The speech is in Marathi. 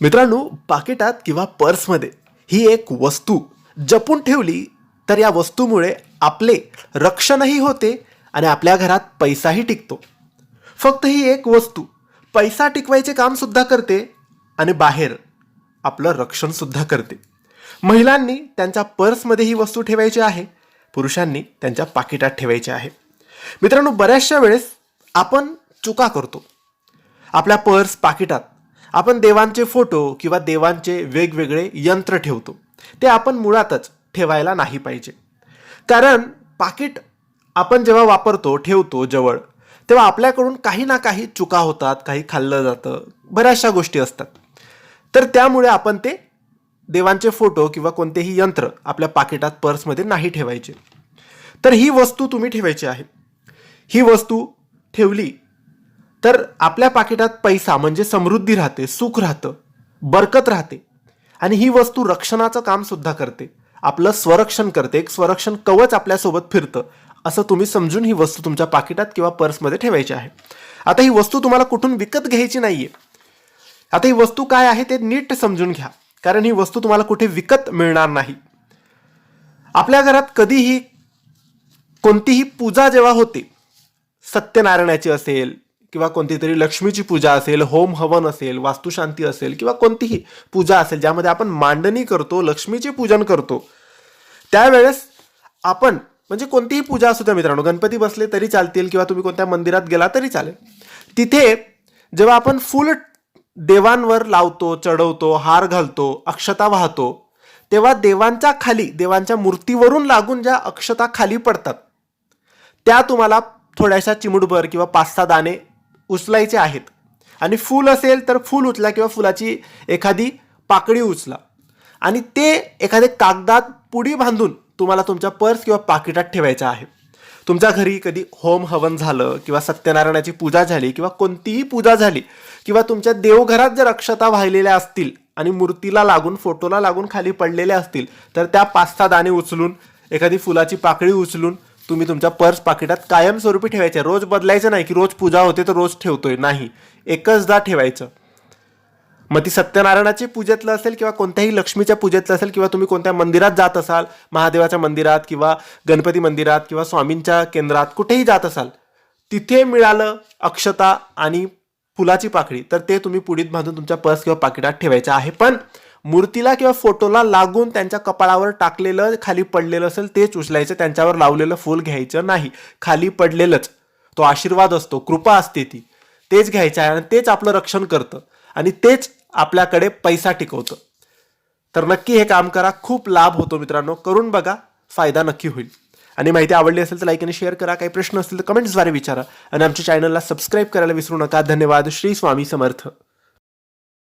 मित्रांनो पाकिटात किंवा पर्समध्ये ही एक वस्तू जपून ठेवली तर या वस्तूमुळे आपले रक्षणही होते आणि आपल्या घरात पैसाही टिकतो. फक्त ही एक वस्तू पैसा टिकवायचे कामसुद्धा करते आणि बाहेर आपलं रक्षणसुद्धा करते. महिलांनी त्यांच्या पर्समध्ये ही वस्तू ठेवायची आहे पुरुषांनी त्यांच्या पाकिटात ठेवायची आहे. मित्रांनो बऱ्याचशा वेळेस आपण चुका करतो. आपल्या पर्स पाकिटात आपण देवांचे फोटो किंवा देवांचे वेगवेगळे यंत्र ठेवतो. ते आपण मुळातच ठेवायला नाही पाहिजे. कारण पाकिट आपण जेव्हा वापरतो ठेवतो जवळ तेव्हा आपल्याकडून काही ना काही चुका होतात काही खाल्लं जातं बऱ्याचशा गोष्टी असतात. तर त्यामुळे आपण ते देवांचे फोटो किंवा कोणतेही यंत्र आपल्या पाकिटात पर्समध्ये नाही ठेवायचे. तर ही वस्तू तुम्ही ठेवायची आहे. ही वस्तू ठेवली तर आपल्या पाकिटात पैसा म्हणजे समृद्धी राहते सुख राहतं बरकत राहते. आणि ही वस्तू रक्षणाचं काम सुद्धा करते. आपलं स्वरक्षण करते. एक स्वरक्षण कवच आपल्यासोबत फिरतं असं तुम्ही समजून ही वस्तू तुमच्या पाकिटात किंवा पर्समध्ये ठेवायची आहे. आता ही वस्तू तुम्हाला कुठून विकत घ्यायची नाहीये. आता ही वस्तू काय आहे ते नीट समजून घ्या. कारण ही वस्तू तुम्हाला कुठे विकत मिळणार नाही. आपल्या घरात कधीही कोणतीही पूजा जेव्हा होते सत्यनारायणाची असेल किंवा कोणती तरी लक्ष्मीची पूजा असेल होम हवन असेल वास्तुशांती असेल किंवा कोणतीही पूजा असेल ज्यामध्ये आपण मांडणी करतो लक्ष्मीचे पूजन करतो त्यावेळेस आपण म्हणजे कोणतीही पूजा असू द्या मित्रांनो गणपती बसले तरी चालतील किंवा तुम्ही कोणत्या मंदिरात गेला तरी चालेल. तिथे जेव्हा आपण फुल देवांवर लावतो चढवतो हार घालतो अक्षता वाहतो तेव्हा देवांच्या खाली देवांच्या मूर्तीवरून लागून ज्या अक्षता खाली पडतात त्या तुम्हाला थोड्याशा चिमुडभर किंवा पाच सहा दाणे उचलायचे आहेत. आणि फूल असेल तर फूल उचला किंवा फुलाची एखादी पाकळी उचला. आणि ते एखाद्या कागदात पुडी बांधून तुम्हाला तुमच्या पर्स किंवा पाकिटात ठेवायचं आहे. तुमच्या घरी कधी होम हवन झालं किंवा सत्यनारायणाची पूजा झाली किंवा कोणतीही पूजा झाली किंवा तुमच्या देवघरात जर अक्षता वाहिलेल्या असतील आणि मूर्तीला लागून फोटोला लागून खाली पडलेल्या असतील तर त्या पाच सहा दाणे उचलून एखादी फुलाची पाकळी उचलून तुम्ही तुमच्या पर्स पाकिटात कायमस्वरूपी ठेवायचे. रोज बदलायचं नाही की रोज पूजा होते तर रोज ठेवतोय. नाही. एकचदा ठेवायचं. मग ती सत्यनारायणाची पूजेतलं असेल किंवा कोणत्याही लक्ष्मीच्या पूजेतलं असेल किंवा तुम्ही कोणत्या मंदिरात जात असाल महादेवाच्या मंदिरात किंवा गणपती मंदिरात किंवा स्वामींच्या केंद्रात कुठेही जात असाल तिथे मिळालं अक्षता आणि फुलाची पाकळी तर ते तुम्ही पुडीत बांधून तुमच्या पर्स किंवा पाकिटात ठेवायचं आहे. पण मूर्तीला किंवा फोटोला लागून त्यांच्या कपाळावर टाकलेलं खाली पडलेलं असेल तेच उचलायचं त्यांच्यावर लावलेलं फूल घ्यायचं नाही. खाली पडलेलंच. तो आशीर्वाद असतो कृपा असते ती. तेच घ्यायचं आहे आणि तेच आपलं रक्षण करतं. आणि तेच आपल्याकडे पैसा टिकवतं. तर नक्की हे काम करा. खूप लाभ होतो मित्रांनो. करून बघा. फायदा नक्की होईल. आणि माहिती आवडली असेल तर लाईक आणि शेअर करा. काही प्रश्न असतील तर कमेंट्सद्वारे विचारा. आणि आमच्या चॅनलला सबस्क्राईब करायला विसरू नका. धन्यवाद. श्री स्वामी समर्थ.